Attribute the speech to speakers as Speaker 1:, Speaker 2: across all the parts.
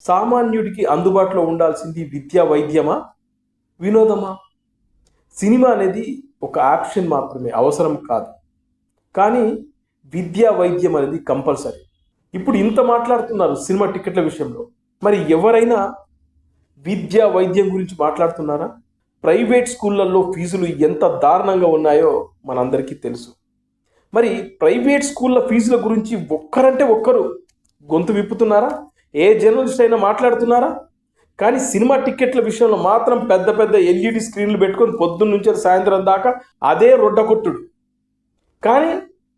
Speaker 1: సామాన్యుడికి అందుబాటులో ఉండాల్సింది విద్యా వైద్యమా? వినోదమా? సినిమా అనేది ఒక ఆప్షన్ మాత్రమే అవసరం కాదు. కానీ విద్యా వైద్యం అనేది కంపల్సరీ. ఇప్పుడు ఇంత మాట్లాడుతున్నారు సినిమా టికెట్ల విషయంలో. మరి ఎవరైనా విద్యా వైద్యం గురించి మాట్లాడుతున్నారా? ప్రైవేట్ స్కూళ్ళల్లో ఫీజులు ఎంత దారుణంగా ఉన్నాయో మనందరికీ తెలుసు. మరి ప్రైవేట్ స్కూళ్ళ ఫీజుల గురించి ఒక్కరంటే ఒక్కరు గొంతు విప్పుతున్నారా? ఏ జర్నలిస్ట్ అయినా మాట్లాడుతున్నారా? కానీ సినిమా టిక్కెట్ల విషయంలో మాత్రం పెద్ద పెద్ద ఎల్ఈడి స్క్రీన్లు పెట్టుకొని పొద్దున్న నుంచి సాయంత్రం దాకా అదే రొడ్డకొట్టుడు కానీ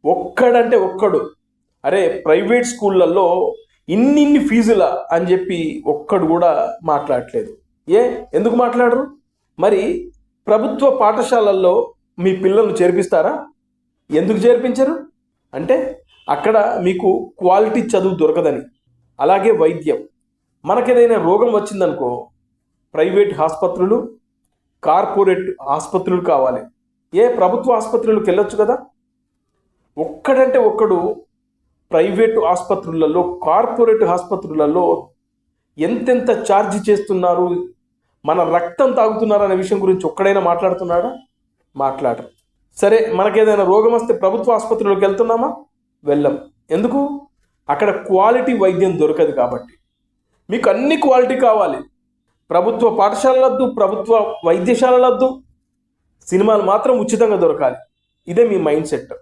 Speaker 1: ఒక్కడంటే ఒక్కడు. అరే ప్రైవేట్ స్కూళ్ళల్లో ఇన్నిన్ని ఫీజుల అని చెప్పి ఒక్కడు కూడా మాట్లాడట్లేదు. ఏ ఎందుకు మాట్లాడరు? మరి ప్రభుత్వ పాఠశాలల్లో మీ పిల్లలు చేర్పిస్తారా? ఎందుకు చేర్పించరు? అంటే అక్కడ మీకు క్వాలిటీ చదువు దొరకదని. అలాగే వైద్యం. మనకేదైనా రోగం వచ్చిందనుకో ప్రైవేట్ ఆసుపత్రులు కార్పొరేట్ ఆసుపత్రులు కావాలి. ఏ ప్రభుత్వ ఆసుపత్రులకు వెళ్ళొచ్చు కదా? ఒక్కడంటే ఒక్కడు ప్రైవేటు ఆసుపత్రులలో కార్పొరేట్ ఆసుపత్రులలో ఎంతెంత ఛార్జ్ చేస్తున్నారు? మన రక్తం తాగుతున్నారు అనే విషయం గురించి ఒక్కడైనా మాట్లాడుతున్నాడా? మాట్లాడరు. సరే మనకేదైనా రోగం వస్తే ప్రభుత్వ ఆసుపత్రులకు వెళ్తున్నామా? వెళ్ళం. ఎందుకు? అక్కడ క్వాలిటీ వైద్యం దొరకదు కాబట్టి. మీకు అన్ని క్వాలిటీ కావాలి. ప్రభుత్వ పాఠశాలలద్దు ప్రభుత్వ వైద్యశాలలద్దు సినిమాలు మాత్రం ఉచితంగా దొరకాలి. ఇదే మీ మైండ్ సెట్.